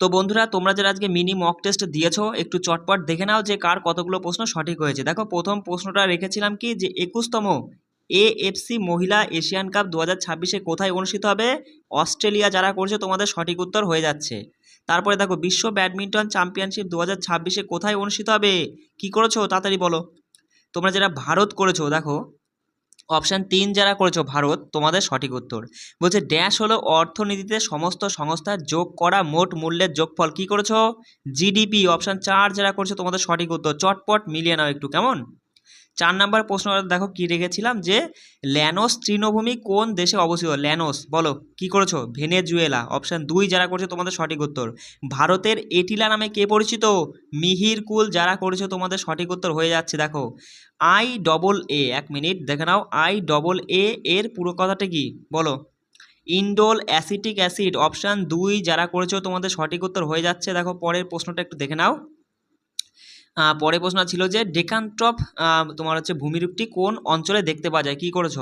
তো বন্ধুরা, তোমরা যারা আজকে মিনি মক টেস্ট দিয়েছ, একটু চটপট দেখে নাও যে কার কতগুলো প্রশ্ন সঠিক হয়েছে। দেখো, প্রথম প্রশ্নটা রেখেছিলাম কি যে একুশতম এএফসি মহিলা এশিয়ান কাপ দু হাজার ছাব্বিশে কোথায় অনুষ্ঠিত হবে? অস্ট্রেলিয়া। যারা করছে, তোমাদের সঠিক উত্তর হয়ে যাচ্ছে। তারপরে দেখো, বিশ্ব ব্যাডমিন্টন চ্যাম্পিয়নশিপ দু হাজার ছাব্বিশে কোথায় অনুষ্ঠিত হবে? কী করেছ? তাড়াতাড়ি বলো। তোমরা যারা ভারত করেছ, দেখো অপশান তিন যারা করেছ ভারত, তোমাদের সঠিক উত্তর। বলছে ড্যাশ হলো অর্থনীতিতে সমস্ত সংস্থার যোগ করা মোট মূল্যের যোগফল। কি করেছ? জিডিপি অপশান চার যারা করছ, তোমাদের সঠিক উত্তর। চটপট মিলিয়ে নাও একটু, কেমন? চার নাম্বার প্রশ্ন, দেখো কি রেখেছিলাম যে ল্যানোস তৃণভূমি কোন দেশে অবস্থিত? ল্যানোস, বলো, কি করেছ? ভেনেজুয়েলা অপশান দুই যারা করছে তোমাদের সঠিক উত্তর। ভারতের এটিলা নামে কে পরিচিত? মিহির কুল, যারা করেছ তোমাদের সঠিক উত্তর হয়ে যাচ্ছে, দেখো। আই ডবল এ, এক মিনিট, দেখে নাও, আই ডবল এ এর পুরো কথাটা কি? বলো। ইন্ডোল অ্যাসিটিক অ্যাসিড অপশান দুই যারা করেছ তোমাদের সঠিক উত্তর হয়ে যাচ্ছে, দেখো, পরের প্রশ্নটা একটু দেখে নাও। পরের প্রশ্ন ছিল যে ডেকানট্রপ তোমার হচ্ছে ভূমিরূপটি কোন অঞ্চলে দেখতে পাওয়া যায়? কী করেছ?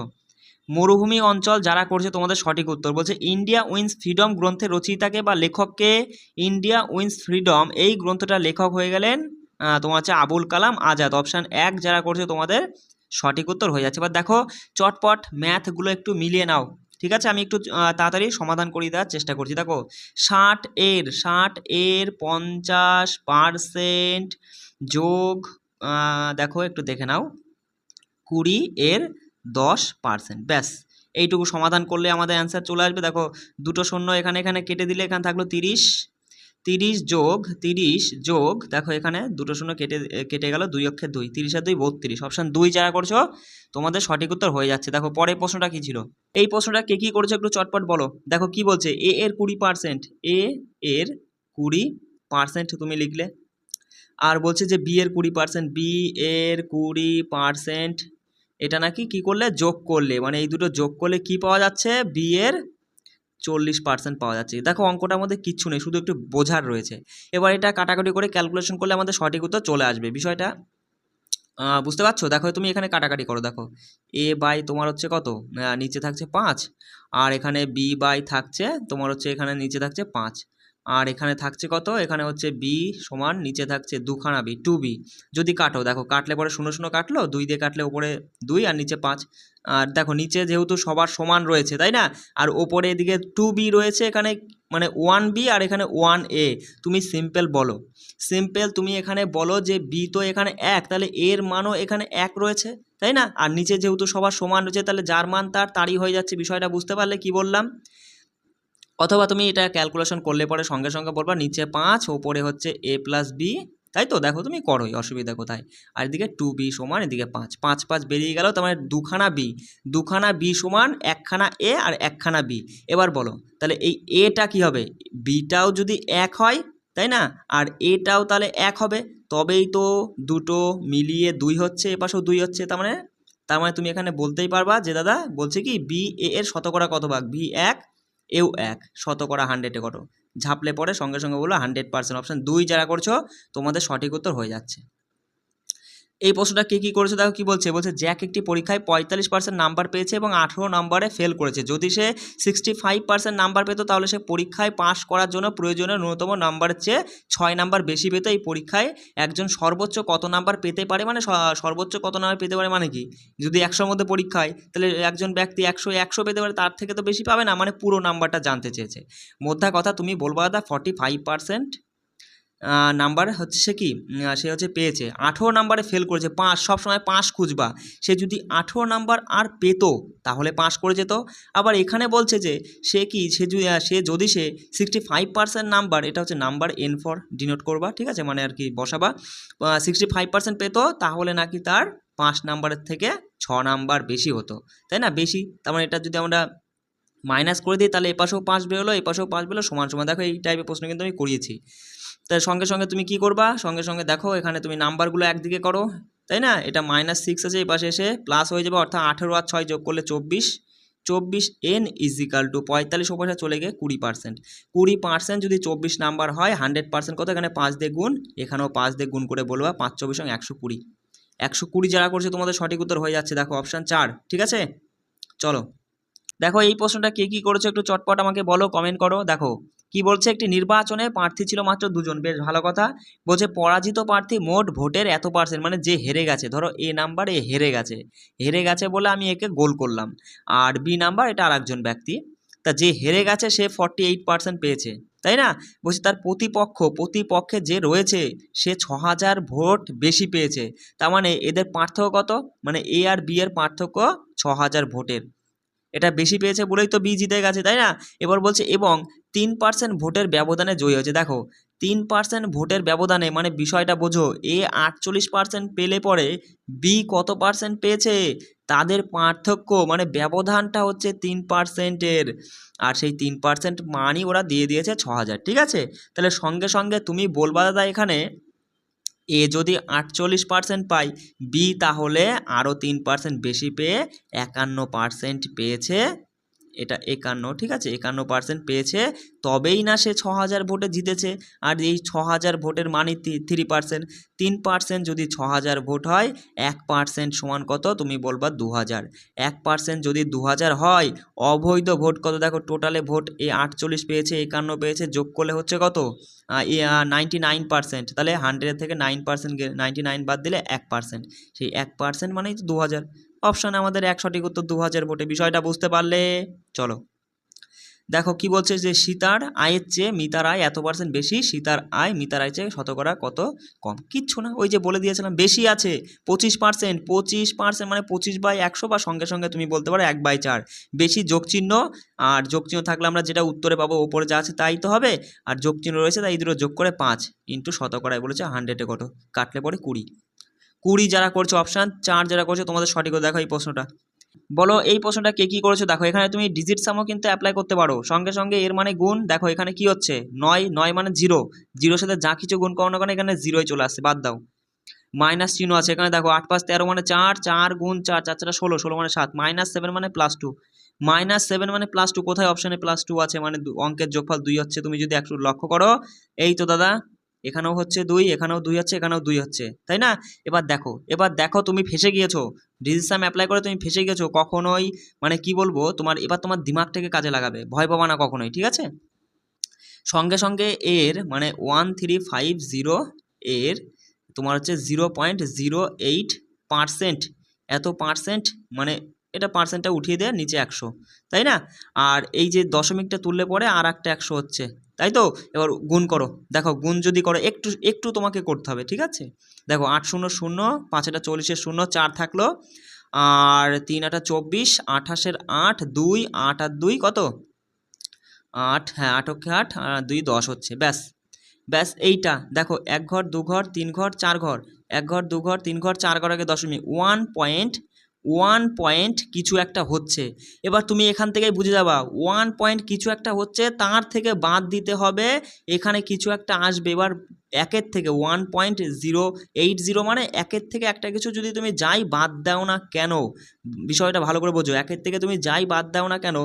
মরুভূমি অঞ্চল যারা করছে তোমাদের সঠিক উত্তর। বলছে, ইন্ডিয়া উইন্স ফ্রিডম গ্রন্থের রচয়িতাকে বা লেখককে ইন্ডিয়া উইন্স ফ্রিডম এই গ্রন্থটার লেখক হয়ে গেলেন তোমার হচ্ছে আবুল কালাম আজাদ। অপশান এক, যারা করছে তোমাদের সঠিক উত্তর হয়ে যাচ্ছে। এবার দেখো, চটপট ম্যাথগুলো একটু মিলিয়ে নাও। ঠিক আছে? আমি একটু তাড়াতাড়ি সমাধান করিয়ে দেওয়ার চেষ্টা করছি। দেখো, ষাট এর ষাট এর পঞ্চাশ পারসেন্ট যোগ দেখো, একটু দেখে নাও। কুড়ি এর দশ পার্সেন্ট ব্যাস, এইটুকু সমাধান করলে আমাদের অ্যান্সার চলে আসবে। দেখো, দুটো শূন্য এখানে এখানে কেটে দিলে এখানে থাকল তিরিশ। তিরিশ যোগ তিরিশ যোগ, দেখো এখানে দুটো শূন্য কেটে কেটে গেল দুই অক্ষে দুই, তিরিশ আর দুই বত্রিশ অপশান দুই যারা করছ, তোমাদের সঠিক উত্তর হয়ে যাচ্ছে। দেখো পরের প্রশ্নটা কী ছিল? এই প্রশ্নটা কে কী করেছ একটু চটপট বলো। দেখো কি বলছে? এ এর কুড়ি পার্সেন্ট এ এর কুড়ি পার্সেন্ট তুমি লিখলে। আর বলছে যে বি এর কুড়ি পার্সেন্ট বি এর কুড়ি পার্সেন্ট এটা নাকি কি করলে? যোগ করলে। মানে এই দুটো যোগ করলে কি পাওয়া যাচ্ছে? বি এর চল্লিশ পার্সেন্ট পাওয়া যাচ্ছে। দেখো অঙ্কটার মধ্যে কিচ্ছু নেই, শুধু একটু বোঝার রয়েছে। এবার এটা কাটাকাটি করে ক্যালকুলেশন করলে আমাদের সঠিক উত্তর চলে আসবে। বিষয়টা বুঝতে পারছ? দেখো তুমি এখানে কাটাকাটি করো, দেখো। এ বাই তোমার হচ্ছে কত? নিচে থাকছে পাঁচ। আর এখানে বি বাই থাকছে, তোমার হচ্ছে এখানে নিচে থাকছে পাঁচ। আর এখানে থাকছে কত? এখানে হচ্ছে বি সমান, নিচে থাকছে দুখানা বি টু বি যদি কাটো, দেখো, কাটলে পরে শূন্য শূন্য কাটলো, দুই দিয়ে কাটলে ওপরে দুই আর নিচে পাঁচ। আর দেখো, নিচে যেহেতু সবার সমান রয়েছে, তাই না? আর ওপরে এদিকে টু বি রয়েছে এখানে মানে ওয়ান বি আর এখানে ওয়ান এ তুমি সিম্পল বলো। সিম্পল তুমি এখানে বলো যে বি তো এখানে এক, তাহলে এর মানও এখানে এক রয়েছে, তাই না? আর নিচে যেহেতু সবার সমান রয়েছে, তাহলে যার মান তার, তারই হয়ে যাচ্ছে, বিষয়টা বুঝতে পারলে কি বললাম? অথবা তুমি এটা ক্যালকুলেশন করলে পরে সঙ্গে সঙ্গে বলবা, নিচে পাঁচ, ওপরে হচ্ছে এ প্লাস বি তাই তো দেখো তুমি করোই, অসুবিধা কোথায়? আর এদিকে টু বি সমান, এদিকে পাঁচ। পাঁচ পাঁচ বেরিয়ে গেল, তার মানে দুখানা বি দুখানা বি সমান, একখানা এ আর একখানা বি এবার বলো, তাহলে এই এটা কি হবে? বিটাও যদি এক হয়, তাই না? আর এটাও তাহলে এক হবে। তবেই তো দুটো মিলিয়ে দুই হচ্ছে, এপাশেও দুই হচ্ছে, তার মানে তার মানে তুমি এখানে বলতেই পারবা যে, দাদা, বলছে কি বি এ এর শতকরা কত ভাগ? বি এক এও এক শতকরা হান্ড্রেডে কত? ঝাঁপলে পরে সঙ্গে সঙ্গে বলো হান্ড্রেড পার্সেন্ট অপশান দুই যারা করছ, তোমাদের সঠিক উত্তর হয়ে যাচ্ছে। এই প্রশ্নটা কে কী করেছে দেখো কী বলছে? বলছে, জ্যাক একটি পরীক্ষায় পঁয়তাল্লিশ পার্সেন্ট নাম্বার পেয়েছে এবং আঠেরো নম্বরে ফেল করেছে। যদি সে সিক্সটি ফাইভ পার্সেন্ট নাম্বার পেতো, তাহলে সে পরীক্ষায় পাশ করার জন্য প্রয়োজনীয় ন্যূনতম নাম্বারের চেয়ে ছয় নাম্বার বেশি পেতো। এই পরীক্ষায় একজন সর্বোচ্চ কত নাম্বার পেতে পারে মানে সর্বোচ্চ কত নাম্বার পেতে পারে মানে কি? যদি একশোর মধ্যে পরীক্ষায়, তাহলে একজন ব্যক্তি একশো একশো পেতে পারে, তার থেকে তো বেশি পাবে না। মানে পুরো নাম্বারটা জানতে চেয়েছে। মোদ্দা কথা তুমি বলবা দাদা ফর্টি ফাইভ পার্সেন্ট নাম্বার হচ্ছে সে কি? সে হচ্ছে পেয়েছে। আঠেরো নাম্বারে ফেল করেছে। পাঁচ, সবসময় পাঁচ খুঁজবা। সে যদি আঠেরো নাম্বার আর পেতো, তাহলে পাস করে যেত। আবার এখানে বলছে যে, সে কি? সে সে যদি সে সিক্সটি ফাইভ পার্সেন্ট নাম্বার এটা হচ্ছে নাম্বার এন ফর ডিনোট করবা, ঠিক আছে? মানে আর কি বসাবা। সিক্সটি ফাইভ পার্সেন্ট পেতো, তাহলে নাকি তার পাঁচ নাম্বারের থেকে ছ নাম্বার বেশি হতো। তাই না? বেশি। তার মানে এটা যদি আমরা মাইনাস করে দিই, তাহলে এপাশেও পাঁচ বেরোলো এপাশেও পাঁচ বেরোলো, সমান সমান। দেখো এই টাইপের প্রশ্ন কিন্তু আমি করিয়েছি। তাই সঙ্গে সঙ্গে তুমি কি করবা? সঙ্গে সঙ্গে দেখো, এখানে তুমি নাম্বারগুলো একদিকে করো, তাই না? এটা মাইনাস সিক্স আছে এই পাশে এসে প্লাস হয়ে যাবে, অর্থাৎ আঠেরো আর ছয় যোগ করলে চব্বিশ। চব্বিশ এন ইজিক্যাল টু পঁয়তাল্লিশ ওপাশে চলে গিয়ে কুড়ি পার্সেন্ট কুড়ি পার্সেন্ট যদি চব্বিশ নাম্বার হয় হান্ড্রেড পার্সেন্ট কত? এখানে পাঁচ দিয়ে গুণ, এখানেও পাঁচ দিয়ে গুণ করে বলবা, পাঁচ, চব্বিশ সঙ্গে একশো কুড়ি। একশো কুড়ি যারা করছে, তোমাদের সঠিক উত্তর হয়ে যাচ্ছে। দেখো অপশান চার, ঠিক আছে? চলো। দেখো, এই প্রশ্নটা কে কী করেছ একটু চটপট আমাকে বলো কমেন্ট করো। দেখো, কি বলছে? একটি নির্বাচনে প্রার্থী ছিল মাত্র দুজন। বেশ ভালো কথা। বলছে, পরাজিত প্রার্থী মোট ভোটের এত পার্সেন্ট মানে যে হেরে গেছে। ধরো এ নাম্বার এ হেরে গেছে। হেরে গেছে বলে আমি একে গোল করলাম। আর বি নাম্বার এটা আরেকজন ব্যক্তি। তা যে হেরে গেছে, সে ফর্টি এইট পার্সেন্ট পেয়েছে। তাই না? বলছি, তার প্রতিপক্ষ, প্রতিপক্ষে যে রয়েছে, সে ছ হাজার ভোট বেশি পেয়েছে। তার মানে এদের পার্থক্য কত? মানে এ আর বি এর পার্থক্য ছ হাজার ভোটের। এটা বেশি পেয়েছে বলেই তো বি জিতে গেছে, তাই না? এবার বলছে, এবং তিন পার্সেন্ট ভোটের ব্যবধানে জয়ী হয়েছে। দেখো, তিন পার্সেন্ট ভোটের ব্যবধানে মানে বিষয়টা বোঝো, এ আটচল্লিশ পার্সেন্ট পেলে পরে বি কত পার্সেন্ট পেয়েছে? তাদের পার্থক্য মানে ব্যবধানটা হচ্ছে তিন পার্সেন্টের আর সেই তিন পার্সেন্ট মানই ওরা দিয়ে দিয়েছে ছ হাজার, ঠিক আছে? তাহলে সঙ্গে সঙ্গে তুমি বলবা দাদা এখানে এ যদি আটচল্লিশ পার্সেন্ট পায় বি তাহলে আরও তিন পার্সেন্ট বেশি পেয়ে একান্ন পার্সেন্ট পেয়েছে এটা একান্ন, ঠিক আছে? একান্ন পার্সেন্ট পেয়েছে, তবেই না সে ছ হাজার ভোটে জিতেছে। আর এই ছ হাজার ভোটের মানে থ্রি পার্সেন্ট তিন পার্সেন্ট যদি ছ হাজার ভোট হয়, এক পার্সেন্ট সমান কত? তুমি বলবা দু হাজার এক পার্সেন্ট যদি দু হাজার হয়, অবৈধ ভোট কত? দেখো টোটালে ভোট এ আটচল্লিশ পেয়েছে, একান্ন পেয়েছে, যোগ করলে হচ্ছে কত? নাইনটি নাইন পার্সেন্ট তাহলে হান্ড্রেড থেকে নাইন পার্সেন্ট নাইনটি নাইন বাদ দিলে এক পার্সেন্ট সেই এক পার্সেন্ট মানেই তো দু হাজার অপশানে আমাদের এক সঠিক উত্তর দু হাজার ভোটে। বিষয়টা বুঝতে পারলে চলো। দেখো কি বলছে যে সীতার আয়ের চেয়ে মিতার আয় এত পার্সেন্ট বেশি, সীতার আয় মিতার আয় চেয়ে শতকরা কত কম? কিচ্ছু না, ওই যে বলে দিয়েছিলাম, বেশি আছে, পঁচিশ পার্সেন্ট পঁচিশ পার্সেন্ট মানে পঁচিশ বাই একশো বা সঙ্গে সঙ্গে তুমি বলতে পারো এক বাই চার। বেশি যোগচিহ্ন, আর যোগচিহ্ন থাকলে আমরা যেটা উত্তরে পাবো, ওপরে যা আছে তাই তো হবে, আর যোগচিহ্ন রয়েছে তাই দুটো যোগ করে পাঁচ। ইন্টু শতকরায় বলেছে হান্ড্রেডে কত? কাটলে পরে কুড়ি। কুড়ি যারা করছ অপশান চার যারা করছ, তোমাদের সঠিক দেখো এই প্রশ্নটা। বলো, এই প্রশ্নটা কে কী করেছ? দেখো, এখানে তুমি ডিজিট সামও কিন্তু অ্যাপ্লাই করতে পারো। সঙ্গে সঙ্গে এর মানে গুণ, দেখো, এখানে কি হচ্ছে? নয় নয় মানে জিরো জিরোর সাথে যা কিছু গুণ করো কেন, এখানে জিরোই চলে আসছে, বাদ দাও। মাইনাস চিহ্ন আছে, এখানে দেখো, আট পাঁচ তেরো মানে চার চার গুণ চার চার চারটা ষোলো ষোলো মানে সাত। মাইনাস সেভেন মানে প্লাস টু মাইনাস সেভেন মানে প্লাস টু কোথায় অপশানে প্লাস টু আছে? মানে অঙ্কের যোগফল দুই হচ্ছে, তুমি যদি একটু লক্ষ্য করো, এই তো দাদা এখানেও হচ্ছে দুই, এখানেও দুই হচ্ছে, এখানেও দুই হচ্ছে, তাই না? এবার দেখো এবার দেখো তুমি ফেসে গিয়েছো। ডিজিসাম অ্যাপ্লাই করে তুমি ফেসে গেছো কখনোই মানে কি বলব, তোমার, এবার তোমার দিমাগটাকে কাজে লাগাবে, ভয় পাবা না কখনোই, ঠিক আছে? সঙ্গে সঙ্গে এর মানে ওয়ান থ্রি ফাইভ জিরো এর, তোমার হচ্ছে zero point zero eight percent এত পার্সেন্ট মানে এটা পার্সেন্টটা উঠিয়ে দেয় নিচে একশো, তাই না? আর এই যে দশমিকটা তুললে পরে আর একটা একশো হচ্ছে তাই তো? এবার গুণ করো। দেখো, গুণ যদি করো, একটু একটু তোমাকে করতে হবে, ঠিক আছে? দেখো, আট শূন্য শূন্য, পাঁচ একটা চল্লিশের শূন্য, চার থাকল। আর তিন আটা চব্বিশ, আঠাশের আট, দুই, আট আর দুই কত? আট হ্যাঁ আট অক্ষে আট দুই দশ হচ্ছে, ব্যাস। ব্যাস, এইটা। দেখো, এক ঘর, দু ঘর, তিন ঘর, চার ঘর। এক ঘর, দু ঘর, তিন ঘর, চার ঘর আগে দশমিক। ওয়ান পয়েন্ট ওয়ান পয়েন্ট কিছু একটা হচ্ছে। এবার তুমি এখান থেকেই বুঝে যাবা ওয়ান পয়েন্ট কিছু একটা হচ্ছে, তার থেকে বাদ দিতে হবে, এখানে কিছু একটা আসবে। এবার একের থেকে one point zero eight zero মানে একের থেকে একটা কিছু যদি তুমি যাই বাদ দাও না কেন? বিষয়টা ভালো করে বোঝো। একের থেকে তুমি যাই বাদ দাও না কেন?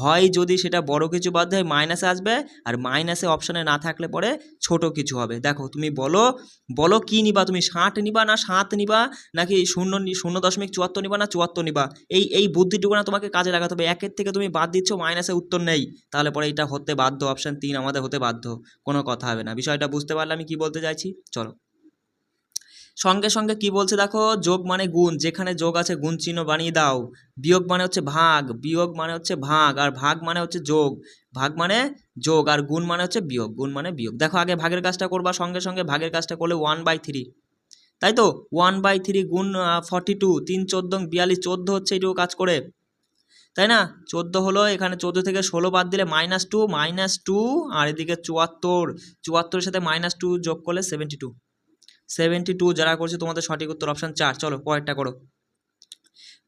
হয় যদি সেটা বড় কিছু বাদ দেয় মাইনাসে আসবে আর মাইনাসে অপশানে না থাকলে পরে ছোট কিছু হবে। দেখো, তুমি বলো বলো কি নিবা তুমি? ষাট নিবা না সাত নিবা? নাকি শূন্য শূন্য দশমিক চুয়াত্তর নিবা না চুয়াত্তর নিবা? এই এই বুদ্ধিটুকু না তোমাকে কাজে লাগাতে হবে। একের থেকে তুমি বাদ দিচ্ছ মাইনাসে উত্তর নেই। তাহলে পরে এটা হতে বাধ্য। অপশান তিন আমাদের হতে বাধ্য। কোনো কথা হবে না। বিষয়টা বুঝতে পারলে আমি কি বলতে চাইছি? চলো। সঙ্গে সঙ্গে কি বলছে দেখো? যোগ মানে গুণ, যেখানে যোগ আছে গুণ চিহ্ন বানিয়ে দাও। বিয়োগ মানে হচ্ছে ভাগ, বিয়োগ মানে হচ্ছে ভাগ, আর ভাগ মানে হচ্ছে যোগ। ভাগ মানে যোগ, আর গুণ মানে হচ্ছে বিয়োগ, গুণ মানে বিয়োগ। দেখো, আগে ভাগের কাজটা করবা, সঙ্গে সঙ্গে ভাগের কাজটা করলে ওয়ান বাই থ্রি তাই তো? ওয়ান বাই থ্রি গুণ ফর্টি টু তিন চোদ্দ, বিয়াল্লিশ, চোদ্দ হচ্ছে এইটুকু কাজ করে। তাই না? চোদ্দ হলো, এখানে চোদ্দ থেকে ষোলো বাদ দিলে মাইনাস টু মাইনাস টু আর এদিকে চুয়াত্তর। চুয়াত্তরের সাথে মাইনাস টু যোগ করলে সেভেন্টি টু সেভেন্টি টু যারা করছে, তোমাদের সঠিক উত্তর অপশান চার। চলো, পরেরটা করো।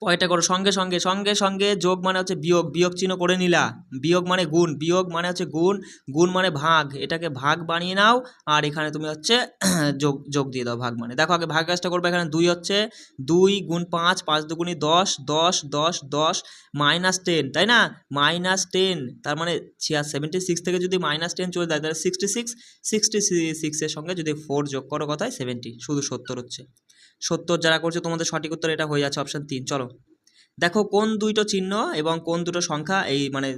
পরেরটা করো, সঙ্গে সঙ্গে সঙ্গে সঙ্গে, যোগ মানে হচ্ছে বিয়োগ বিয়োগ চিহ্ন করে নিলা। বিয়োগ মানে গুণ, বিয়োগ মানে হচ্ছে গুণ গুণ মানে ভাগ। এটাকে ভাগ বানিয়ে নাও, আর এখানে তুমি হচ্ছে যোগ যোগ দিয়ে দাও ভাগ মানে। দেখো আগে ভাগ কাজটা করবে এখানে দুই হচ্ছে দুই গুণ পাঁচ পাঁচ দুগুণি দশ দশ দশ দশ, মাইনাস টেন তাই না? মাইনাস টেন তার মানে ছিয়া সেভেন্টি সিক্স থেকে যদি মাইনাস টেন চলে যায়, তাহলে সিক্সটি সিক্স সিক্সটি সিক্সের সঙ্গে যদি ফোর যোগ করো কথায় সেভেন্টি শুধু সত্তর হচ্ছে। সত্তর যারা করছে, তোমাদের সঠিক উত্তর এটা হয়ে যাচ্ছে অপশান তিন। চলো। দেখো কোন দুইটো চিহ্ন এবং কোন দুটো সংখ্যা এই মানে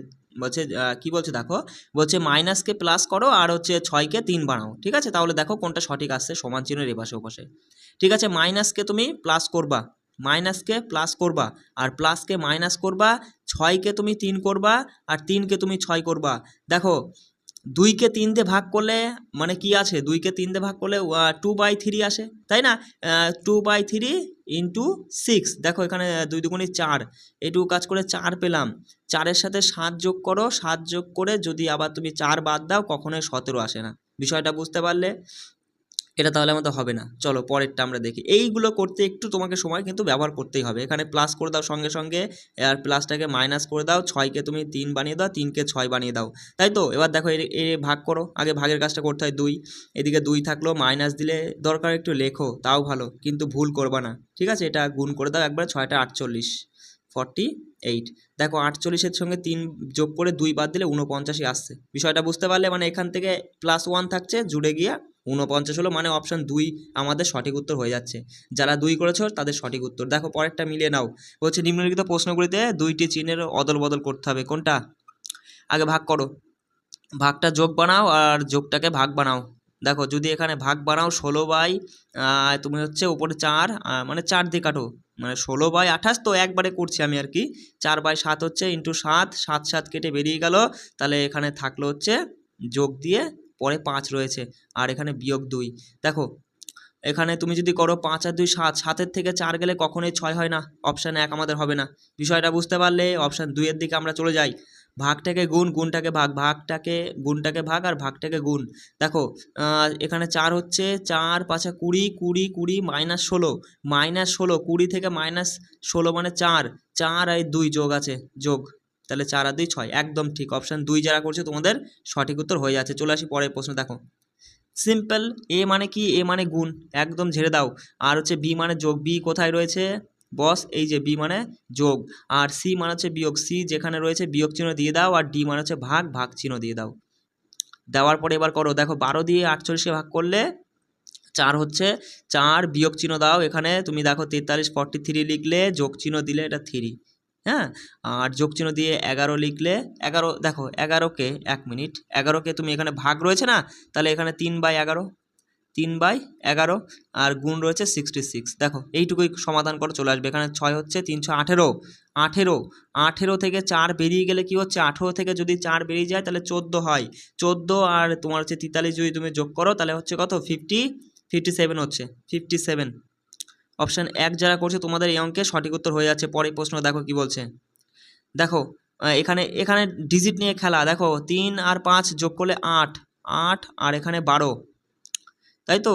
বলছে কি বলছে দেখো? বলছে মাইনাসকে প্লাস করো আর হচ্ছে ছয়কে তিন বানাও। ঠিক আছে? তাহলে দেখো কোনটা সঠিক আসছে সমান চিহ্নের এপাশে ওপাশে। ঠিক আছে? মাইনাসকে তুমি প্লাস করবা। মাইনাসকে প্লাস করবা আর প্লাসকে মাইনাস করবা ছয়কে তুমি তিন করবা আর তিনকে তুমি ছয় করবা। দেখো দুইকে তিন ভাগ করলে মানে কি আছে? দুইকে তিন ভাগ করলে টু বাই থ্রি আসে, তাই না? Two by three into six দেখো এখানে দুই দুগুণি চার, এটুকু কাজ করে চার পেলাম। চারের সাথে সাত যোগ করো, সাত যোগ করে যদি আবার তুমি চার বাদ দাও, কখনোই সতেরো আসে না। বিষয়টা বুঝতে পারলে? এটা তাহলে আমাদের হবে না। চলো পরেরটা আমরা দেখি। এইগুলো করতে একটু তোমাকে সময় কিন্তু ব্যবহার করতেই হবে। এখানে প্লাস করে দাও সঙ্গে সঙ্গে, আর প্লাসটাকে মাইনাস করে দাও। ছয়কে তুমি তিন বানিয়ে দাও তিনকে ছয় বানিয়ে দাও। তাই তো? এবার দেখো এ ভাগ করো। আগে ভাগের কাজটা করতে হয় দুই। এদিকে দুই থাকল মাইনাস দিলে দরকার একটু লেখো, তাও ভালো। কিন্তু ভুল করবা না। ঠিক আছে? এটা গুণ করে দাও একবার, ছয়টা আটচল্লিশ। ফর্টি এইট দেখো আটচল্লিশের সঙ্গে তিন যোগ করে দুই বাদ দিলে উনপঞ্চাশই আসছে। বিষয়টা বুঝতে পারলে? মানে এখান থেকে প্লাস ওয়ান থাকছে, জুড়ে গিয়ে উনপঞ্চাশ হলো মানে অপশান দুই আমাদের সঠিক উত্তর হয়ে যাচ্ছে। যারা দুই করেছ তাদের সঠিক উত্তর। দেখো পরেরটা মিলিয়ে নাও। বলছে নিম্নলিখিত প্রশ্নগুলিতে দুইটি চিহ্নের অদল বদল করতে হবে। কোনটা? আগে ভাগ করো। ভাগটা যোগ বানাও আর যোগটাকে ভাগ বানাও। দেখো যদি এখানে ভাগ বানাও ষোলো বাই তুমি হচ্ছে উপরে চার মানে চার দিয়ে কাটো। মানে ষোলো বাই আঠাশ তো একবারে করছি আমি আর কি। চার বাই সাত হচ্ছে ইন্টু সাত সাত সাত কেটে বেরিয়ে গেল। তাহলে এখানে থাকল হচ্ছে যোগ দিয়ে পরে পাঁচ রয়েছে, আর এখানে বিয়োগ দুই। দেখো, এখানে তুমি যদি করো পাঁচ আর দুই সাত, সাতের থেকে চার গেলে কখনোই ছয় হয় না অপশান এক আমাদের হবে না। বিষয়টা বুঝতে পারলে অপশান দুইয়ের দিকে আমরা চলে যাই। ভাগটাকে গুণ, গুণটাকে ভাগ, ভাগটাকে, গুণটাকে ভাগ আর ভাগটাকে গুণ। দেখো এখানে চার হচ্ছে চার, পাঁচা কুড়ি কুড়ি কুড়ি মাইনাস ষোলো মাইনাস ষোলো, কুড়ি থেকে মাইনাস ষোলো মানে চার চার আর দুই যোগ আছে, যোগ। তাহলে চার আর দুই ছয়। একদম ঠিক। অপশান দুই যারা করছে, তোমাদের সঠিক উত্তর হয়ে যাচ্ছে। চলে আসি পরের প্রশ্ন, দেখো। সিম্পল এ মানে কি? এ মানে গুণ। একদম ঝেড়ে দাও। আর হচ্ছে বি মানে যোগ। বি কোথায় রয়েছে? বস, এই যে বি মানে যোগ। আর সি মানে হচ্ছে বিয়োগ। সি যেখানে রয়েছে, বিয়োগ চিহ্ন দিয়ে দাও। আর ডি মানে হচ্ছে ভাগ ভাগ চিহ্ন দিয়ে দাও। দেওয়ার পরে এবার করো। দেখো, বারো দিয়ে আটচল্লিশে ভাগ করলে চার হচ্ছে চার। বিয়োগ চিহ্ন দাও। এখানে তুমি দেখো তেতাল্লিশ ফর্টি থ্রি লিখলে যোগ চিহ্ন দিলে এটা থ্রি হ্যাঁ? আর যোগ চিহ্ন দিয়ে এগারো লিখলে, এগারো, দেখো এগারোকে এক মিনিট এগারোকে তুমি এখানে ভাগ রয়েছে না? তাহলে এখানে তিন বাই এগারো, তিন বাই এগারো, আর গুণ রয়েছে সিক্সটি সিক্স দেখো, এইটুকুই সমাধান করে, চলে আসবে। এখানে ছয় হচ্ছে তিনশো আঠেরো আঠেরো আঠেরো থেকে চার বেরিয়ে গেলে কি হচ্ছে? আঠেরো থেকে যদি চার বেরিয়ে যায়, তাহলে চোদ্দ হয়। চোদ্দ আর তোমার হচ্ছে তেতাল্লিশ যদি তুমি যোগ করো, তাহলে হচ্ছে কত? ফিফটি ফিফটি সেভেন হচ্ছে ফিফটি সেভেন অপশান এক যারা করছে, তোমাদের এই অঙ্কে সঠিক উত্তর হয়ে যাচ্ছে। পরের প্রশ্ন দেখো কি বলছে। দেখো এখানে এখানে ডিজিট নিয়ে খেলা। দেখো, তিন আর পাঁচ যোগ করলে আট। আট আর এখানে বারো। তাই তো?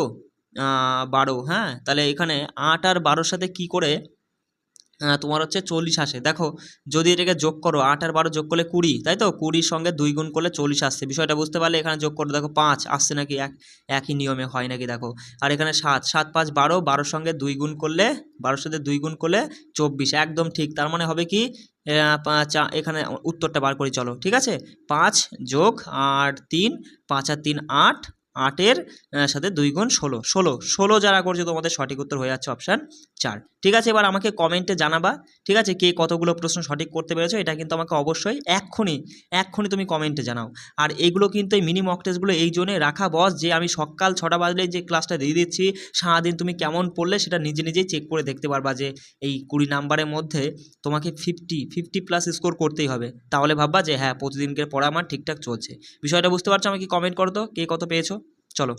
বারো হ্যাঁ? তাহলে এখানে আট আর বারোর সাথে কি করে তোমার হচ্ছে চল্লিশ আসে। দেখো, যদি এটাকে যোগ করো, আট আর বারো যোগ করলে কুড়ি, তাই তো? কুড়ির সঙ্গে দুই গুণ করলে চল্লিশ আসছে। বিষয়টা বুঝতে পারলে এখানে যোগ করো, দেখো পাঁচ, আসছে নাকি এক, একই নিয়মে, হয় নাকি দেখো? আর এখানে সাত সাত পাঁচ বারো, বারোর সঙ্গে দুই গুণ করলে, বারোর সাথে দুই গুণ করলে চব্বিশ, একদম ঠিক। তার মানে হবে কি এখানে উত্তরটা বার করি, চলো, ঠিক আছে? পাঁচ যোগ আর তিন, পাঁচ আর তিন আট আটের সাথে দুই গুণ ষোলো। ষোলো ষোলো যারা করছে তোমাদের সঠিক উত্তর হয়ে যাচ্ছে অপশান চার। ঠিক আছে, এবার আমাকে কমেন্টে জানাবা, ঠিক আছে, কে কতগুলো প্রশ্ন সঠিক করতে পেরেছ, এটা কিন্তু আমাকে অবশ্যই এক্ষুনি এক্ষুনি তুমি কমেন্টে জানাও। আর এইগুলো কিন্তু এই মিনি মক টেস্টগুলো এই জন্যে রাখা বস যে আমি সকাল ছটা বাজলে যে ক্লাসটা দিয়ে দিচ্ছি, সারাদিন তুমি কেমন পড়লে সেটা নিজে নিজেই চেক করে দেখতে পারবা যে এই কুড়ি নাম্বারের মধ্যে তোমাকে ফিফটি ফিফটি প্লাস স্কোর করতেই হবে। তাহলে ভাববা যে হ্যাঁ প্রতিদিনকে পড়া আমার ঠিকঠাক চলছে। বিষয়টা বুঝতে পারছ আমাকে কমেন্ট করো তো, কে কত পেয়েছ? চলো